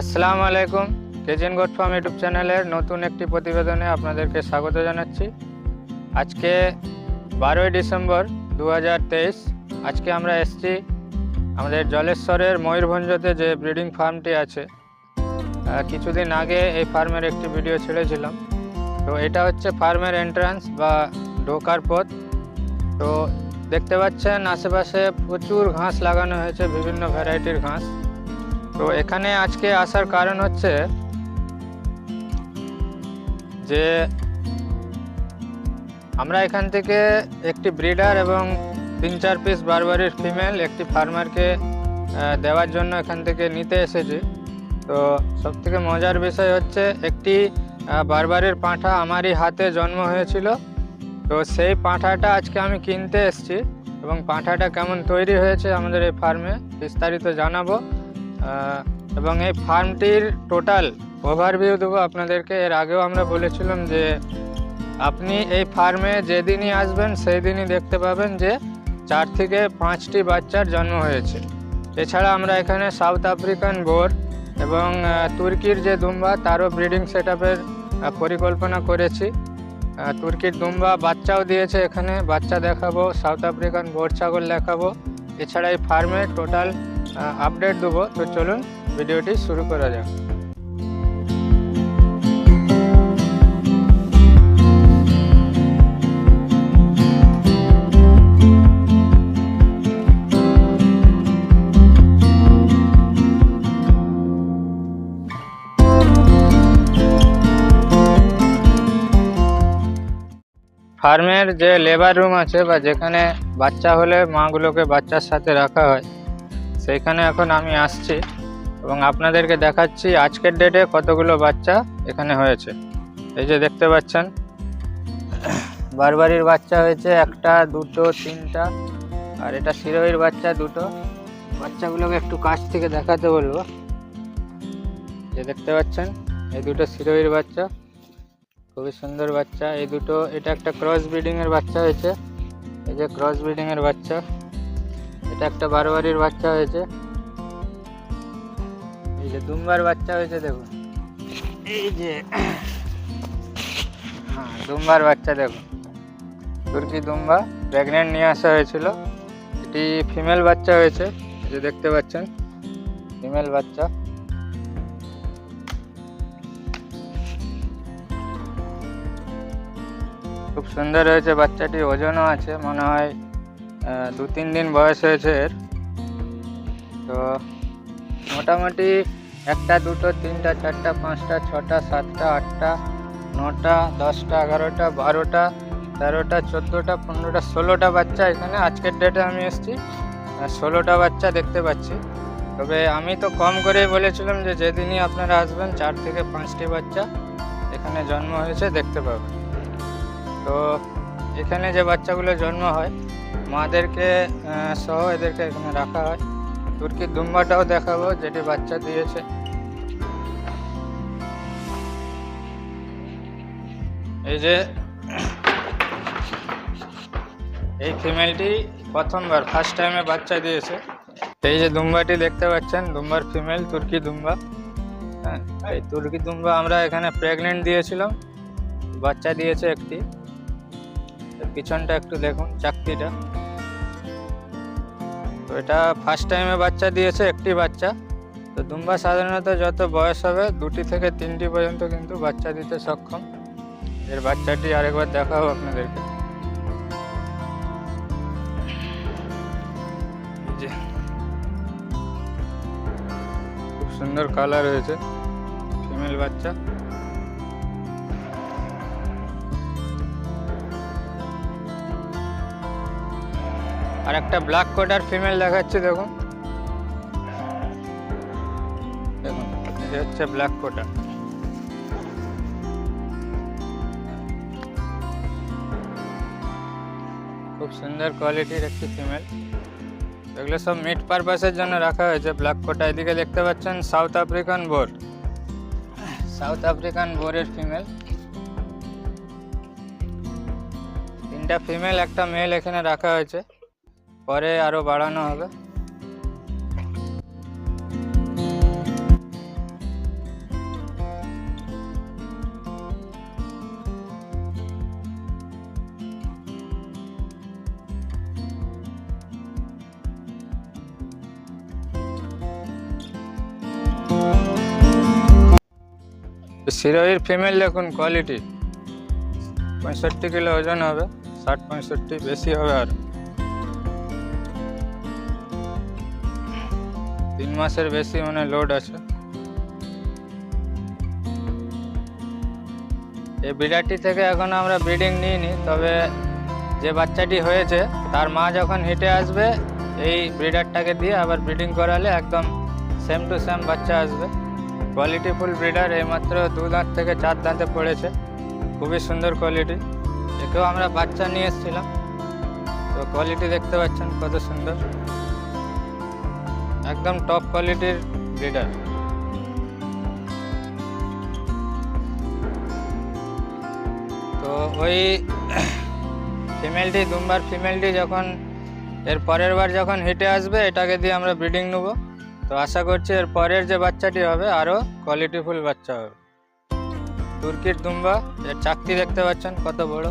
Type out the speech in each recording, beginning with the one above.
আসসালামু আলাইকুম। কেজেন goat farm YouTube চ্যানেলের নতুন একটি প্রতিবেদনে আপনাদেরকে স্বাগত জানাচ্ছি। আজকে বারোই ডিসেম্বর দু হাজার তেইশ, আজকে আমরা এসেছি আমাদের জলেশ্বরের ময়ূরভঞ্জতে যে ব্রিডিং ফার্মটি আছে। কিছুদিন আগে এই ফার্মের একটি ভিডিও ছেড়েছিলাম। তো এটা হচ্ছে ফার্মের এন্ট্রান্স বা ঢোকার পথ। তো দেখতে পাচ্ছেন, আশেপাশে প্রচুর ঘাস লাগানো হয়েছে, বিভিন্ন ভ্যারাইটির ঘাস। তো এখানে আজকে আসার কারণ হচ্ছে যে আমরা এখান থেকে একটি ব্রিডার এবং তিন চার পিস বারবারির ফিমেল একটি ফার্মারকে দেওয়ার জন্য এখান থেকে নিতে এসেছি। তো সব থেকে মজার বিষয় হচ্ছে একটি বারবারির পাঁঠা আমারই হাতে জন্ম হয়েছিল। তো সেই পাঁঠাটা আজকে আমি কিনতে এসেছি এবং পাঁঠাটা কেমন তৈরি হয়েছে আমাদের এই ফার্মে বিস্তারিত জানাব। এবং এই ফার্মটির টোটাল ওভারভিউ দেবো আপনাদেরকে। এর আগেও আমরা বলেছিলাম যে আপনি এই ফার্মে যেদিনই আসবেন সেই দিনই দেখতে পাবেন যে চার থেকে পাঁচটি বাচ্চার জন্ম হয়েছে। এছাড়া আমরা এখানে সাউথ আফ্রিকান বোর এবং তুর্কির যে দুম্বা, তারও ব্রিডিং সেট পরিকল্পনা করেছি। তুর্কির দুম্বা বাচ্চাও দিয়েছে এখানে। বাচ্চা দেখাবো সাউথ আফ্রিকান বোর ছাগল দেখাবো। এছাড়া এই ফার্মে টোটাল আপডেট দেবো। তো চলুন ভিডিওটি শুরু করা যাক। ফার্মের যে লেবার রুম আছে বা যেখানে বাচ্চা হলে মাগুলোকে বাচ্চার সাথে রাখা হয় সেইখানে এখন আমি আসছি এবং আপনাদেরকে দেখাচ্ছি আজকের ডেটে কতগুলো বাচ্চা এখানে হয়েছে। এই যে দেখতে পাচ্ছেন, বারবারির বাচ্চা হয়েছে একটা, দুটো, তিনটা, আর এটা শিরোহির বাচ্চা দুটো। বাচ্চাগুলোকে একটু কাছ থেকে দেখাতে বলব। যে দেখতে পাচ্ছেন, এই দুটো শিরোহির বাচ্চা, খুবই সুন্দর বাচ্চা। এই দুটো, এটা একটা ক্রস ব্রিডিংয়ের বাচ্চা হয়েছে। এই যে ক্রস ব্রিডিংয়ের বাচ্চা। এটা একটা বারোয়ারির বাচ্চা হয়েছে। এই যে দুম্বার বাচ্চা হয়েছে, দেখুন। এই যে হ্যাঁ দুম্বার বাচ্চা, দেখুন। তুর্কি দুম্বা প্রেগনেন্ট নিয়ে আসা হয়েছিল। এটি ফিমেল বাচ্চা হয়েছে যে দেখতে পাচ্ছেন, ফিমেল বাচ্চা। খুব সুন্দর হয়েছে বাচ্চাটি, ওজনও আছে, মনে হয় দু তিন দিন বয়স হয়েছে এর। তো মোটামুটি একটা দুটো, তিনটা, চারটা, পাঁচটা, ছটা, সাতটা, আটটা, নটা, দশটা, এগারোটা, বারোটা, তেরোটা, চোদ্দোটা, পনেরোটা, ষোলোটা বাচ্চা এখানে। আজকের ডেটে আমি এসেছি ষোলোটা বাচ্চা দেখতে পাচ্ছি। তবে আমি তো কম করেই বলেছিলাম যে যেদিনই আপনারা আসবেন, চার থেকে পাঁচটি বাচ্চা এখানে জন্ম হয়েছে, দেখতে পাবেন। তো এখানে যে বাচ্চাগুলো জন্ম হয় মাদেরকে সহ এদেরকে এখানে রাখা হয়। তুর্কির দুম্বাটাও দেখাবো, যেটি বাচ্চা দিয়েছে। এই যে, এই ফিমেলটি প্রথমবার ফার্স্ট টাইমে বাচ্চা দিয়েছে। এই যে দুম্বাটি দেখতে পাচ্ছেন, দুম্বার ফিমেল তুর্কি দুম্বা। হ্যাঁ এই তুর্কি দুম্বা আমরা এখানে প্রেগনেন্ট দিয়েছিলাম। বাচ্চা দিয়েছে একটি। পিছনটা একটু দেখুন, চাকতিটা। তো এটা ফার্স্ট টাইমে বাচ্চা দিয়েছে, একটি বাচ্চা। তো দুম্বা সাধারণত যত বয়স হবে, দুটি থেকে তিনটি পর্যন্ত কিন্তু বাচ্চা দিতে সক্ষম। এর বাচ্চাটি আরেকবার দেখাবো আপনাদেরকে। খুব সুন্দর কালার হয়েছে ফিমেল বাচ্চা। আর একটা ব্ল্যাক কোটার ফিমেল দেখাচ্ছে, দেখুন। এই হচ্ছে ব্ল্যাক কোটার খুব সুন্দর কোয়ালিটির একটি ফিমেল এগুলো সব মিট পারপাসের জন্য রাখা হয়েছে ব্ল্যাক কোটা এদিকে দেখতে পাচ্ছেন South African Boer South African বোরের female তিনটা ফিমেল একটা মেল এখানে রাখা হয়েছে। पर सिरोईर फिमेल देख क्वाटी पैंसठ किलो ओजन है षाट पैंसठ बेसी है তিন মাসের বেশি মানে লোড আছে। এই বিড়ারটি থেকে এখন আমরা ব্রিডিং নিইনি তবে যে বাচ্চাটি হয়েছে, তার মা যখন হেঁটে আসবে, এই ব্রিডারটাকে দিয়ে আবার ব্রিডিং করালে একদম সেম টু সেম বাচ্চা আসবে। কোয়ালিটি ফুল ব্রিডার এইমাত্র দু দাঁত থেকে চার দাঁতে পড়েছে। খুবই সুন্দর কোয়ালিটি একেও আমরা বাচ্চা নিয়ে এসেছিলাম। তো কোয়ালিটি দেখতে পাচ্ছেন কত সুন্দর। একদম টপ কোয়ালিটির ব্রিডার তো ওই ফিমেলটি দুম্বার ফিমেলটি যখন, এর পরের বার যখন হিটে আসবে, এটাকে দিয়ে আমরা ব্রিডিং নেব। তো আশা করছি এর পরের যে বাচ্চাটি হবে, আরও কোয়ালিটিফুল বাচ্চা হবে। তুর্কির দুম্বা, এর চাকতি দেখতে পাচ্ছেন, কত বড়।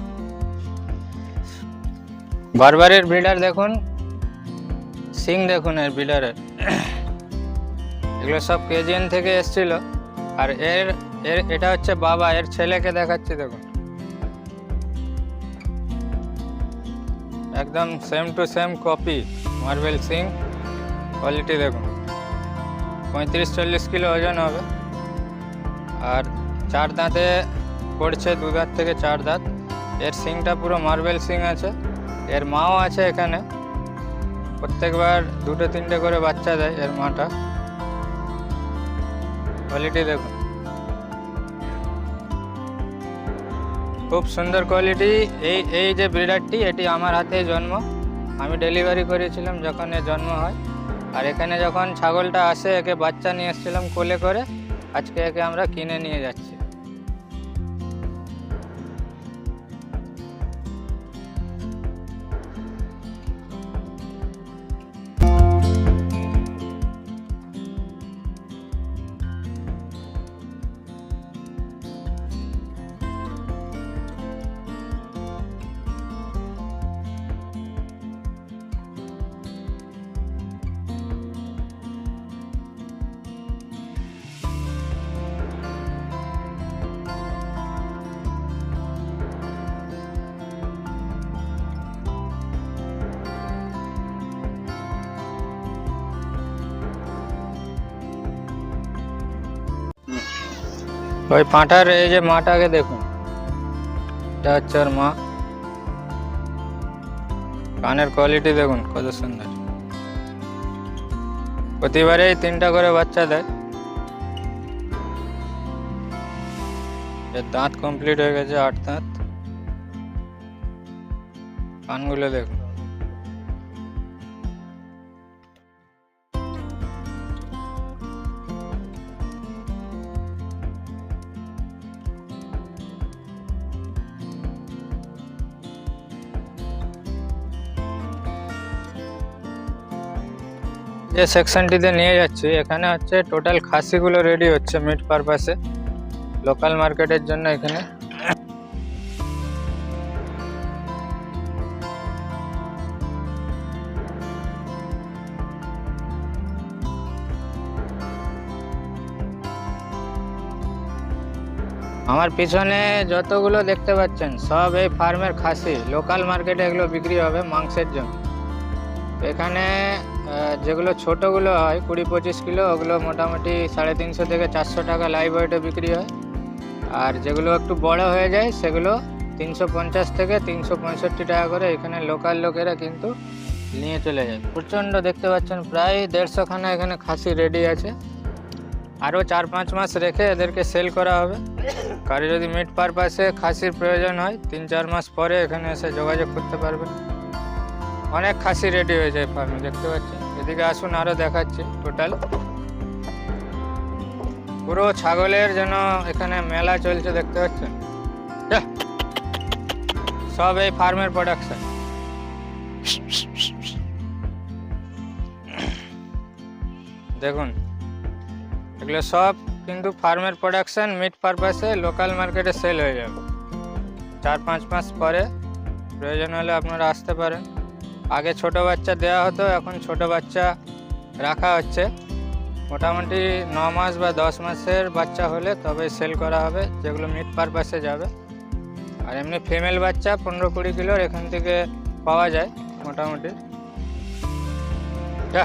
বারবারের ব্রিডার দেখুন সিং দেখুন এর ব্রিডারের এগুলো সব কেজিএন থেকে এসছিল। আর এর এর, এটা হচ্ছে বাবা, এর ছেলেকে দেখাচ্ছি দেখুন। একদম same to same copy marble Singh quality দেখুন। পঁয়ত্রিশ, চল্লিশ কিলো ওজন হবে। আর চার দাঁতে পড়ছে, দু দাঁত থেকে চার দাঁত। এর সিংটা পুরো মার্বেল সিং আছে। এর মাও আছে এখানে। প্রত্যেকবার দুটো তিনটে করে বাচ্চা দেয় এর মাটা। কোয়ালিটি দেখুন। খুব সুন্দর কোয়ালিটি এই এই যে ব্রিডারটি এটি আমার হাতে জন্ম। আমি ডেলিভারি করেছিলাম যখন এ জন্ম হয়। আর এখানে যখন ছাগলটা আসে, একে বাচ্চা নিয়ে এসেছিলাম কোলে করে। আজকে একে আমরা কিনে নিয়ে যাচ্ছি। ওই পাঁঠার এই যে মাটাকে দেখুন। এটা হচ্ছে মা। কানের কোয়ালিটি দেখুন, কত সুন্দর। প্রতিবারেই তিনটা করে বাচ্চা দেয়। দাঁত কমপ্লিট হয়ে গেছে, আট দাঁত। কানগুলো দেখুন। যে সেকশনটিতে নিয়ে যাচ্ছি, এখানে হচ্ছে টোটাল খাসিগুলো রেডি হচ্ছে মিট পারপাসে লোকাল মার্কেটের জন্য এখানে। আমার পিছনে যতগুলো দেখতে পাচ্ছেন, সব এই ফার্মের খাসি। লোকাল মার্কেটে এগুলো বিক্রি হবে মাংসের জন্য। এখানে যেগুলো ছোটোগুলো হয়, কুড়ি পঁচিশ কিলো, ওগুলো মোটামুটি সাড়ে তিনশো থেকে চারশো টাকা লাইভ ওয়েটে বিক্রি হয়। আর যেগুলো একটু বড় হয়ে যায়, সেগুলো তিনশো পঞ্চাশ থেকে তিনশো পঁয়ষট্টি টাকা করে এখানে লোকাল লোকেরা কিন্তু নিয়ে চলে যায়। প্রচণ্ড দেখতে পাচ্ছেন, প্রায় দেড়শোখানা এখানে খাসি রেডি আছে। আরও চার পাঁচ মাস রেখে এদেরকে সেল করা হবে। কারও যদি মিট পারপাসে খাসির প্রয়োজন হয়, তিন চার মাস পরে এখানে এসে যোগাযোগ করতে পারবেন। অনেক খাসি রেডি হয়ে যায় ফার্মে দেখতে পাচ্ছেন? এদিকে আসুন আরও দেখাচ্ছি টোটাল পুরো ছাগলের যেন এখানে মেলা চলছে, দেখতে পাচ্ছেন! সব এই ফার্মের প্রোডাকশন দেখুন, এগুলো সব কিন্তু ফার্মের প্রোডাকশন মিট পারপাসে লোকাল মার্কেটে সেল হয়ে যাবে। চার পাঁচ মাস পরে প্রয়োজন হলে আপনারা আসতে পারেন। আগে ছোট বাচ্চা দেওয়া হতো, এখন ছোট বাচ্চা রাখা হচ্ছে। মোটামুটি ন মাস বা দশ মাসের বাচ্চা হলে তবে সেল করা হবে, যেগুলো মিট পারপাসে যাবে। আর এমনি ফিমেল বাচ্চা, পনেরো কুড়ি কিলোর এখান থেকে পাওয়া যায় মোটামুটি। যা।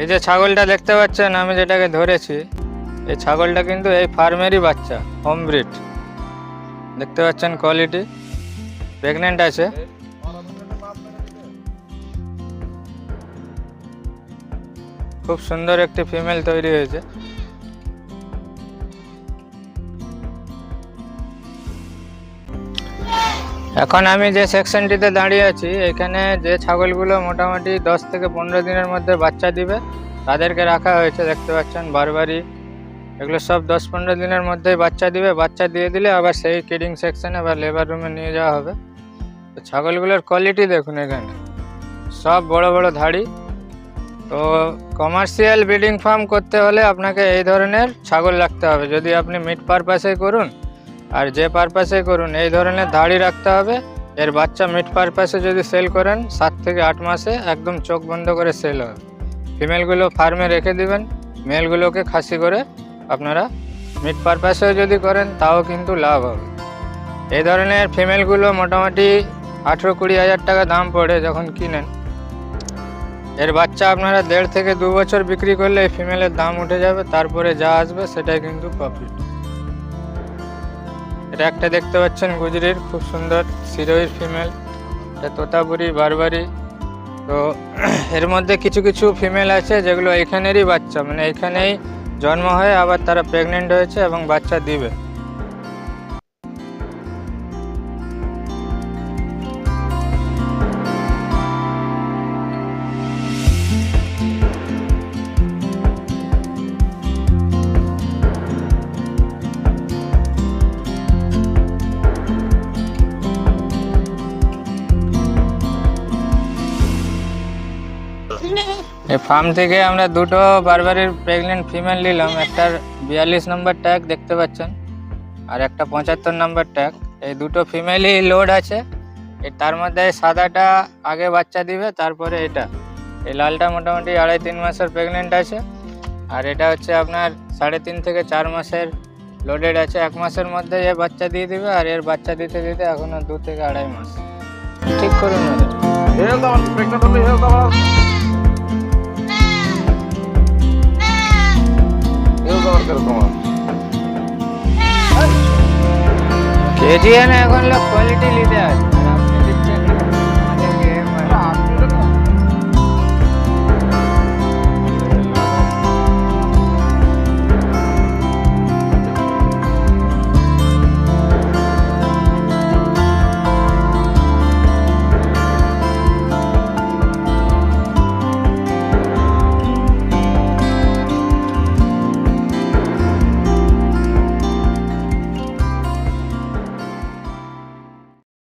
এই যে ছাগলটা দেখতে পাচ্ছেন, আমি যেটাকে ধরেছি, এই ছাগলটা কিন্তু এই ফার্মেরই বাচ্চা হোম ব্রিড দেখতে পাচ্ছেন কোয়ালিটি প্রেগনেন্ট আছে। খুব সুন্দর একটি ফিমেল তৈরি হয়েছে। এখন আমি যে সেকশনটিতে দাঁড়িয়ে আছি, এখানে যে ছাগলগুলো মোটামুটি দশ থেকে পনেরো দিনের মধ্যে বাচ্চা দিবে, তাদেরকে রাখা হয়েছে, দেখতে পাচ্ছেন, বারবারই। এগুলো সব দশ পনেরো দিনের মধ্যেই বাচ্চা দিবে, বাচ্চা দিয়ে দিলে আবার সেই কিডিং সেকশনে বা লেবার রুমে নিয়ে যাওয়া হবে। তো ছাগলগুলোর কোয়ালিটি দেখুন এখানে। সব বড় বড় ধাড়ি। তো কমার্শিয়াল ব্রিডিং ফার্ম করতে হলে আপনাকে এই ধরনের ছাগল রাখতে হবে। যদি আপনি মিট পারপাসে করুন আর যে পারপাসে করুন, এই ধরনের দাড়ি রাখতে হবে। এর বাচ্চা মিট পারপাসে যদি সেল করেন, সাত থেকে আট মাসে একদম চোখ বন্ধ করে সেল হবে। ফিমেলগুলো ফার্মে রেখে দিবেন মেলগুলোকে খাসি করে আপনারা মিট পারপাসেও যদি করেন, তাও কিন্তু লাভ হবে। এই ধরনের ফিমেলগুলো মোটামুটি আঠেরো কুড়ি হাজার টাকা দাম পড়ে যখন কিনেন। এর বাচ্চা আপনারা দেড় থেকে দু বছর বিক্রি করলে এই ফিমেলের দাম উঠে যাবে, তারপরে যা আসবে সেটাই কিন্তু প্রফিট এটা একটা দেখতে পাচ্ছেন গুজরির, খুব সুন্দর সিরোইর ফিমেল এটা তোতাপুরি, বারবারি। তো এর মধ্যে কিছু কিছু ফিমেল আছে যেগুলো এখানেরই বাচ্চা মানে এখানেই জন্ম হয়, আবার তারা প্রেগনেন্ট হয়েছে এবং বাচ্চা দিবে। ফার্ম থেকে আমরা দুটো বারবারির প্রেগনেন্ট ফিমেল নিলাম। একটার বিয়াল্লিশ নম্বর ট্যাগ দেখতে পাচ্ছেন, আর একটা পঁচাত্তর নম্বর ট্যাগ এই দুটো ফিমেলই লোড আছে। তার মধ্যে সাদাটা আগে বাচ্চা দিবে, তারপরে এটা। এই লালটা মোটামুটি আড়াই তিন মাসের প্রেগনেন্ট আছে। আর এটা হচ্ছে আপনার সাড়ে তিন থেকে চার মাসের লোডেড আছে। এক মাসের মধ্যে এ বাচ্চা দিয়ে দিবে, আর এর বাচ্চা দিতে দিতে এখনও দু থেকে আড়াই মাস। ঠিক করুন কীরকম কেজি এখন লোক কোয়ালিটি নিতে আসে